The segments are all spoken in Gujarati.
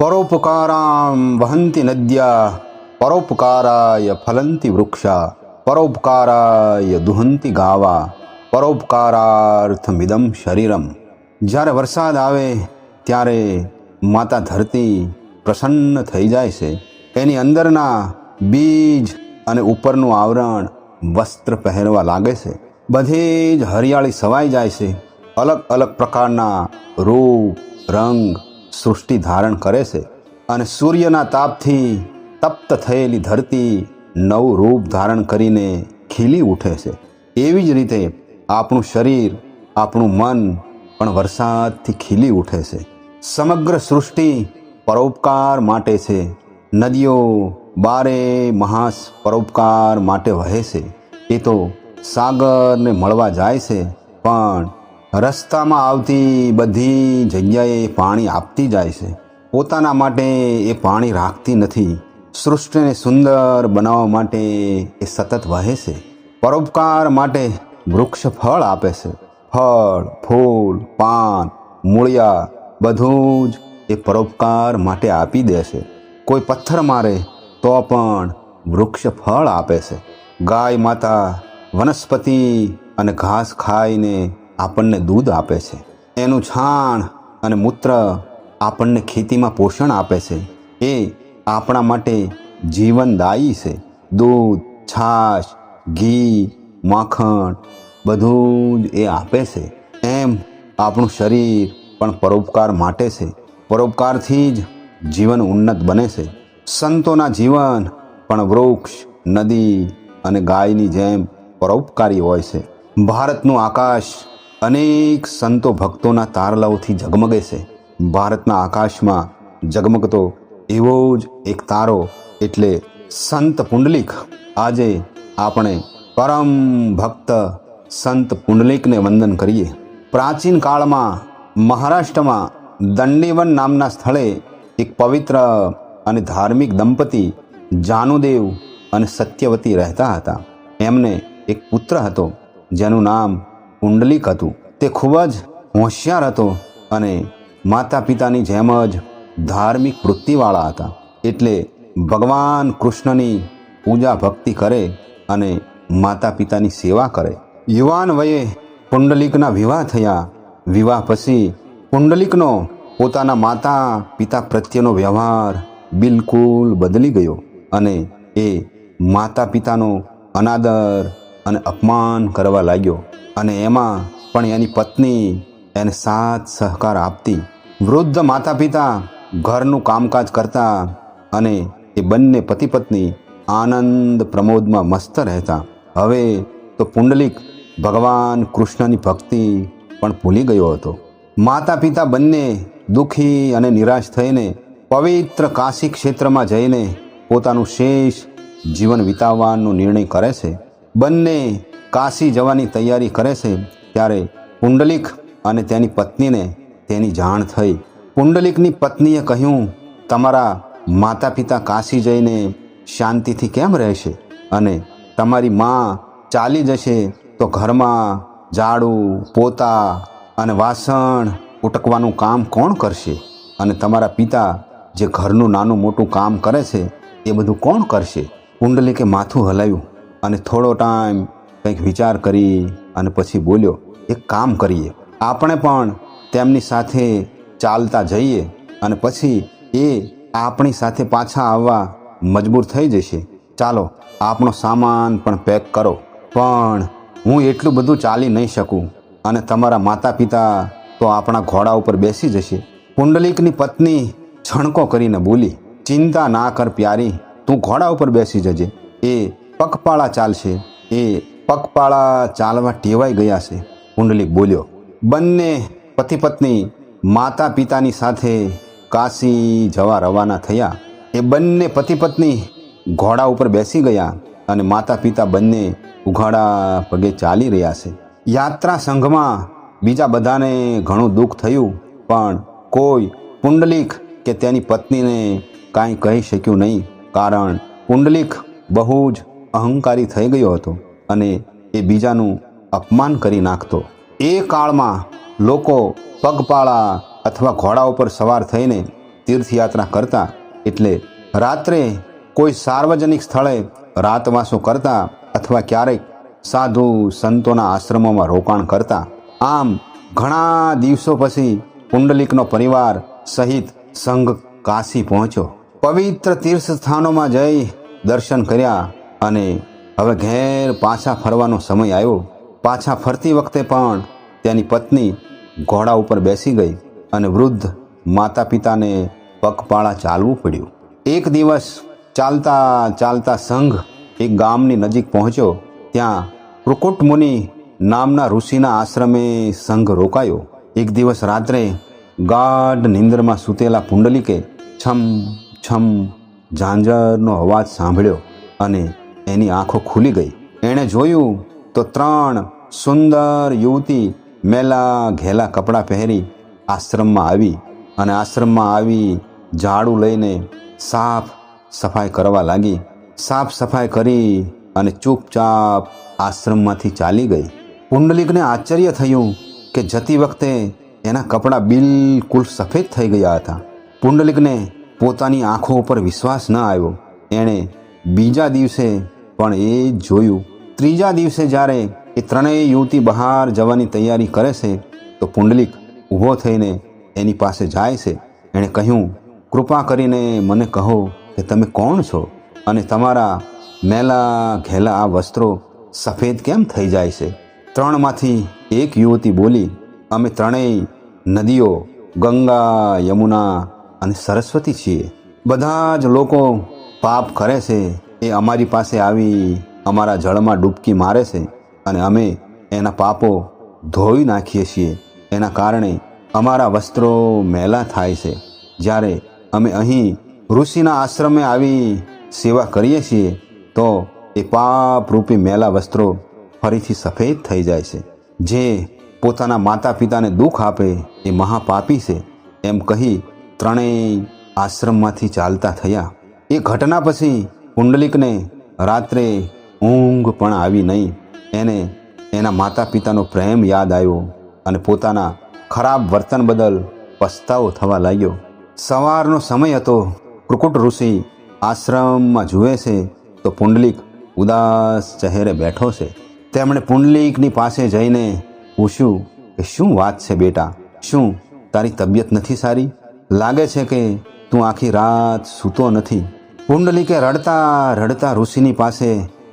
પરોપકારામ વહંતિ નદ્યા પરોપકારાય ફલંતિ વૃક્ષા પરોપકારાય દુહંતિ ગાવા પરોપકારાર્થમિદમ શરીરમ જ્યારે વરસાદ આવે ત્યારે માતા ધરતી પ્રસન્ન થઈ જાય છે એની અંદરના બીજ અને ઉપરનું આવરણ વસ્ત્ર પહેરવા લાગે છે બધી જ હરિયાળી સવાઈ જાય છે અલગ અલગ પ્રકારના રૂપ રંગ સૃષ્ટિ ધારણ કરે છે અને સૂર્યના તાપથી તપ્ત થયેલી ધરતી નવું રૂપ ધારણ કરીને ખીલી ઉઠે છે. એવી જ રીતે આપણું શરીર, આપણું મન પણ વરસાદથી ખીલી ઉઠે છે. સમગ્ર સૃષ્ટિ પરોપકાર માટે છે. નદીઓ બારે મહાસ પરોપકાર માટે વહે છે. એ તો સાગરને મળવા જાય છે, પણ રસ્તામાં આવતી બધી જગ્યાએ પાણી આપતી જાય છે. પોતાના માટે એ પાણી રાખતી નથી. સૃષ્ટિને સુંદર બનાવવા માટે એ સતત વહે છે. પરોપકાર માટે વૃક્ષ ફળ આપે છે. ફળ, ફૂલ, પાન, મૂળિયા બધું જ એ પરોપકાર માટે આપી દે છે. કોઈ પથ્થર મારે તો પણ વૃક્ષ ફળ આપે છે. ગાય માતા વનસ્પતિ અને ઘાસ ખાઈને આપણને દૂધ આપે છે. એનું છાણ અને મૂત્ર આપણને ખેતીમાં પોષણ આપે છે. એ આપણા માટે જીવનદાયી છે. દૂધ, છાશ, ઘી, માખણ બધું જ એ આપે છે. એમ આપણું શરીર પણ પરોપકાર માટે છે. પરોપકારથી જ જીવન ઉન્નત બને છે. સંતોના જીવન પણ વૃક્ષ, નદી અને ગાયની જેમ પરોપકારી હોય છે. ભારતનું આકાશ અનેક સંતો ભક્તોના તારલાઓથી ઝગમગે છે. ભારતના આકાશમાં ઝગમગતો એવો જ એક તારો એટલે સંત પુંડલિક. આજે આપણે પરમ ભક્ત સંત પુંડલિકને વંદન કરીએ. પ્રાચીન કાળમાં મહારાષ્ટ્રમાં દંડીવન નામના સ્થળે એક પવિત્ર અને ધાર્મિક દંપતી જાનુદેવ અને સત્યવતી રહેતા હતા. એમને એક પુત્ર હતો, જેનું નામ પુંડલિક હતું. તે ખૂબ જ હોશિયાર હતો અને માતા પિતાની જેમ જ ધાર્મિક વૃત્તિવાળા હતા. એટલે ભગવાન કૃષ્ણની પૂજા ભક્તિ કરે અને માતા પિતાની સેવા કરે. યુવાન વયે પુંડલિકના વિવાહ થયા. વિવાહ પછી પુંડલિકનો પોતાના માતા પિતા પ્રત્યેનો વ્યવહાર બિલકુલ બદલી ગયો અને એ માતા પિતાનો અનાદર અને અપમાન કરવા લાગ્યો. અને એમાં પણ એની પત્ની એને સાથ સહકાર આપતી. વૃદ્ધ માતા પિતા ઘરનું કામકાજ કરતા અને એ બંને પતિ પત્ની આનંદ પ્રમોદમાં મસ્ત રહેતા. હવે તો પુંડલિક ભગવાન કૃષ્ણની ભક્તિ પણ ભૂલી ગયો હતો. માતા પિતા બંને દુઃખી અને નિરાશ થઈને પવિત્ર કાશી ક્ષેત્રમાં જઈને પોતાનું શેષ જીવન વિતાવવાનો નિર્ણય કરે છે. બંને કાશી જવાની તૈયારી કરે છે, ત્યારે પુંડલિક અને તેની પત્નીને તેની જાણ થઈ. પુંડલિકની પત્નીએ કહ્યું, તમારા માતા પિતા કાશી જઈને શાંતિથી કેમ રહેશે? અને તમારી માં ચાલી જશે તો ઘરમાં ઝાડુ, પોતા અને વાસણ ઉટકવાનું કામ કોણ કરશે? અને તમારા પિતા જે ઘરનું નાનું મોટું કામ કરે છે, એ બધું કોણ કરશે? કુંડલિકે માથું હલાવ્યું અને થોડો ટાઈમ કંઈક વિચાર કરી અને પછી બોલ્યો, એક કામ કરીએ. આપણે પણ તેમની સાથે ચાલતા જઈએ અને પછી એ આપણી સાથે પાછા આવવા મજબૂર થઈ જશે. ચાલો, આપણો સામાન પણ પેક કરો. પણ હું એટલું બધું ચાલી નહીં શકું અને તમારા માતા પિતા તો આપણા ઘોડા ઉપર બેસી જશે. પુંડલિકની પત્ની છણકો કરીને બોલી, ચિંતા ના કર પ્યારી, તું ઘોડા ઉપર બેસી જજે. એ પગપાળા ચાલશે. એ પગપાળા ચાલવા ટેવાઈ ગયા છે પુંડલિક બોલ્યો. બંને પતિ પત્ની માતા પિતાની સાથે કાશી જવા રવાના થયા. એ બંને પતિ પત્ની ઘોડા ઉપર બેસી ગયા અને માતા પિતા બંને ઉઘાડા પગે ચાલી રહ્યા છે. યાત્રા સંઘમાં બીજા બધાને ઘણું દુઃખ થયું, પણ કોઈ પુંડલિક કે તેની પત્નીને કાંઈ કહી શક્યું નહીં, કારણ પુંડલિક બહુ જ અહંકારી થઈ ગયો હતો. અને એ બીજાનું અપમાન કરી નાખતો. એ કાળમાં લોકો પગપાળા અથવા ઘોડા ઉપર સવાર થઈને તીર્થયાત્રા કરતા એટલે રાત્રે કોઈ સાર્વજનિક સ્થળે રાતવાસો કરતા અથવા ક્યારેક સાધુ સંતોના આશ્રમોમાં રોકાણ કરતા. આમ ઘણા દિવસો પછી પુંડલિકનો પરિવાર સહિત સંઘ કાશી પહોંચ્યો. પવિત્ર તીર્થ સ્થાનોમાં જઈ દર્શન કર્યા અને હવે ઘેર પાછા ફરવાનો સમય આવ્યો. પાછા ફરતી વખતે પણ તેની પત્ની ઘોડા ઉપર બેસી ગઈ અને વૃદ્ધ માતા પિતાને પગપાળા ચાલવું પડ્યું. એક દિવસ ચાલતા ચાલતા સંઘ એક ગામની નજીક પહોંચ્યો. ત્યાં કૃકુટ મુનિ નામના ઋષિના આશ્રમે સંઘ રોકાયો. એક દિવસ રાત્રે ગાઢ નિંદરમાં સૂતેલા પુંડલિકે છમ છમ ઝાંઝરનો અવાજ સાંભળ્યો અને એની આંખો ખુલી ગઈ. એણે જોયું તો ત્રણ સુંદર યુવતી મેલા ઘેલા કપડાં પહેરી આશ્રમમાં આવી અને આશ્રમમાં આવી ઝાડુ લઈને સાફ સફાઈ કરવા લાગી. સાફ સફાઈ કરી અને ચૂપચાપ આશ્રમમાંથી ચાલી ગઈ. પુંડલિકને આશ્ચર્ય થયું કે જતી વખતે એના કપડાં બિલકુલ સફેદ થઈ ગયા હતા. પુંડલિકને પોતાની આંખો ઉપર વિશ્વાસ ન આવ્યો. એણે બીજા દિવસે પણ એ જોયું. ત્રીજા દિવસે જ્યારે એ ત્રણેય યુવતી બહાર જવાની તૈયારી કરે છે, તો પુંડલિક ઊભો થઈને એની પાસે જાય છે. એણે કહ્યું, કૃપા કરીને મને કહો કે તમે કોણ છો અને તમારા મેલા ઘેલા આ વસ્ત્રો સફેદ કેમ થઈ જાય છે? ત્રણમાંથી એક યુવતી બોલી, અમે ત્રણેય નદીઓ, ગંગા, યમુના અને સરસ્વતી છીએ. બધા જ લોકો પાપ કરે છે એ અમારી પાસે આવી અમારા જળમાં ડૂબકી મારે છે અને અમે એના પાપો ધોઈ નાખીએ છીએ. એના કારણે અમારા વસ્ત્રો મેલા થાય છે. જ્યારે અમે અહીં ઋષિના આશ્રમે આવી સેવા કરીએ છીએ, તો એ પાપરૂપી મેલા વસ્ત્રો ફરીથી સફેદ થઈ જાય છે. જે પોતાના માતા પિતાને દુઃખ આપે એ મહાપાપી છે. એમ કહી ત્રણેય આશ્રમમાંથી ચાલતા થયા. એ ઘટના પછી પુંડલિકને રાત્રે ઊંઘ પણ આવી નહીં. એને એના માતા પિતાનો પ્રેમ યાદ આવ્યો અને પોતાના ખરાબ વર્તન બદલ પસ્તાવો થવા લાગ્યો. સવારનો સમય હતો. કુકુટ ઋષિ આશ્રમમાં જુએ છે તો પુંડલિક ઉદાસ ચહેરે બેઠો છે. તેમણે પુંડલિકની પાસે જઈને પૂછ્યું કે શું વાત છે બેટા? શું તારી તબિયત નથી સારી? લાગે છે કે તું આખી રાત સૂતો નથી. પુંડલિકે રડતા રડતા ઋષિની પાસે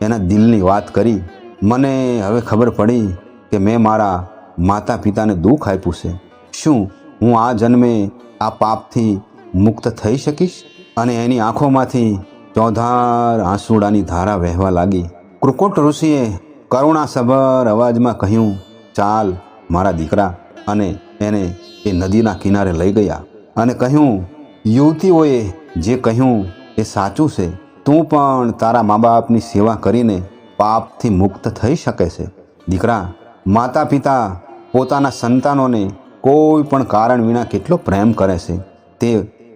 એના દિલની વાત કરી. મને હવે ખબર પડી કે મેં મારા માતા પિતાને દુઃખ આપ્યું છે. શું હું આ જન્મે આ પાપથી મુક્ત થઈ શકીશ? અને એની આંખોમાંથી ચોધાર આંસુડાની ધારા વહેવા લાગી. કૃકોટ ઋષિએ કરુણાસભર અવાજમાં કહ્યું, ચાલ મારા દીકરા. અને એને એ નદીના કિનારે લઈ ગયા અને કહ્યું, યુવતીઓએ જે કહ્યું એ સાચું છે. તું પણ તારા મા બાપની સેવા કરીને પાપથી મુક્ત થઈ શકે છે. દીકરા માતા પિતા પોતાના સંતાનોને કોઈ પણ કારણ વિના કેટલો પ્રેમ કરે છે. તે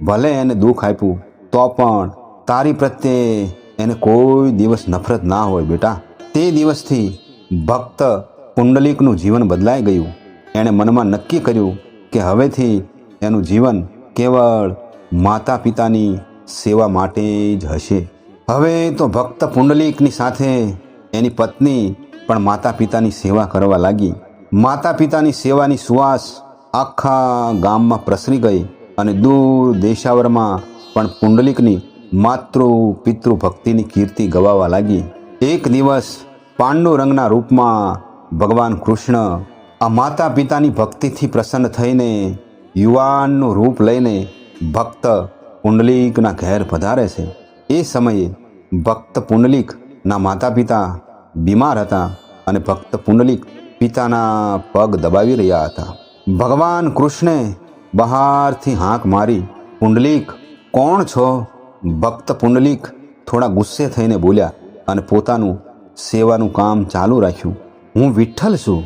ભલે એને દુઃખ આપ્યું, તો પણ તારી પ્રત્યે એને કોઈ દિવસ નફરત ના હોય બેટા. તે દિવસથી ભક્ત પુંડલિકનું જીવન બદલાઈ ગયું. એણે મનમાં નક્કી કર્યું કે હવેથી એનું જીવન કેવળ માતા પિતાની સેવા માટે જ હશે. હવે તો ભક્ત પુંડલિકની સાથે એની પત્ની પણ માતા પિતાની સેવા કરવા લાગી. માતા પિતાની સેવાની સુવાસ આખા ગામમાં પ્રસરી ગઈ અને દૂર દેશાવરમાં પણ પુંડલિકની માતૃ પિતૃ ભક્તિની કીર્તિ ગવાવા લાગી. એક દિવસ પાંડુ રંગના રૂપમાં ભગવાન કૃષ્ણ આ માતા પિતાની ભક્તિથી પ્રસન્ન થઈને યુવાનનું રૂપ લઈને ભક્ત પુંડલિકના ઘેર પધારે છે. એ સમયે ભક્ત પુંડલિકના માતા પિતા બીમાર હતા અને ભક્ત પુંડલિક પિતાના પગ દબાવી રહ્યા હતા. ભગવાન કૃષ્ણે બહારથી હાંક મારી, પુંડલિક, કોણ છો? ભક્ત પુંડલિક થોડા ગુસ્સે થઈને બોલ્યા અને પોતાનું સેવાનું કામ ચાલુ રાખ્યું. હું વિઠ્ઠલ છું.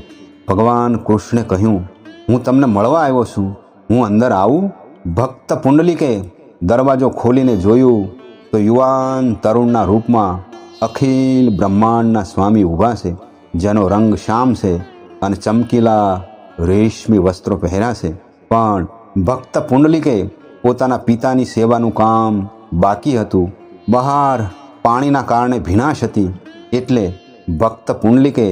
ભગવાન કૃષ્ણે કહ્યું, હું તમને મળવા આવ્યો છું. હું અંદર આવું. ભક્ત પુંડલિકે દરવાજો ખોલીને જોયું તો યુવાન તરુણના રૂપમાં અખિલ બ્રહ્માંડના સ્વામી ઊભા છે, જેનો રંગ શ્યામ છે અને ચમકીલા રેશમી વસ્ત્રો પહેર્યા પણ ભક્ત પુંડલિકે પોતાના પિતાની સેવાનું કામ બાકી હતું. બહાર પાણીના કારણે ભીનાશ હતી, એટલે ભક્ત પુંડલિકે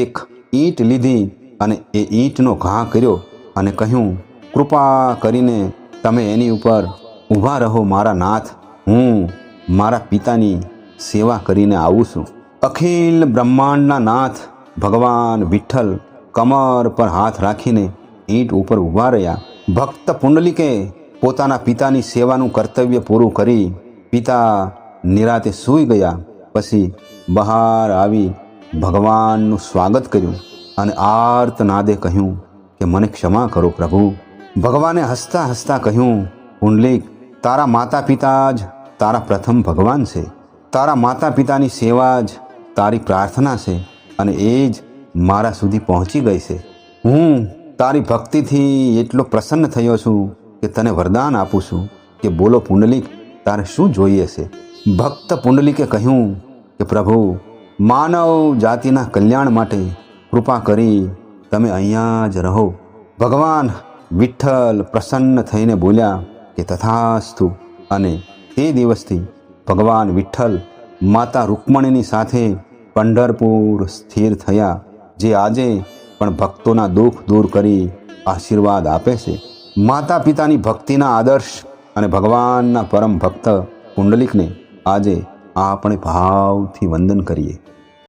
એક ઈંટ લીધી અને એ ઈંટનો ઘા કર્યો અને કહ્યું, કૃપા કરીને તમે એની ઉપર ઊભા રહો મારા નાથ. હું મારા પિતાની સેવા કરીને આવું છું. અખિલ બ્રહ્માંડના નાથ ભગવાન વિઠ્ઠલ કમર પર હાથ રાખીને ઈંટ ઉપર ઊભા રહ્યા. ભક્ત પુંડલિકે પોતાના પિતાની સેવાનું કર્તવ્ય પૂરું કરી પિતા નિરાતે સૂઈ ગયા. પછી બહાર આવી ભગવાનનું સ્વાગત કર્યું અને આર્ત નાદે કહ્યું કે, મને ક્ષમા કરો પ્રભુ. ભગવાને હસતા હસતા કહ્યું, પુંડલિક તારા માતા પિતા જ તારા પ્રથમ ભગવાન છે. તારા માતા પિતાની સેવા જ તારી પ્રાર્થના છે અને એ જ મારા સુધી પહોંચી ગઈ છે. હું તારી ભક્તિથી એટલો પ્રસન્ન થયો છું કે તને વરદાન આપું છું કે બોલો પુંડલિક, તારે શું જોઈએ છે? ભક્ત પુંડલિકે કહ્યું કે, પ્રભુ, માનવ જાતિના કલ્યાણ માટે કૃપા કરી તમે અહીંયા જ રહો. ભગવાન વિઠ્ઠલ પ્રસન્ન થઈને બોલ્યા કે તથાસ્તુ અને તે દિવસથી ભગવાન વિઠ્ઠલ માતા રૂકમણીની સાથે પંઢરપુર સ્થિર થયા, જે આજે પણ ભક્તોના દુઃખ દૂર કરી આશીર્વાદ આપે છે. માતા પિતાની ભક્તિના આદર્શ અને ભગવાનના પરમ ભક્ત પુંડલિકને આજે આપણે ભાવથી વંદન કરીએ.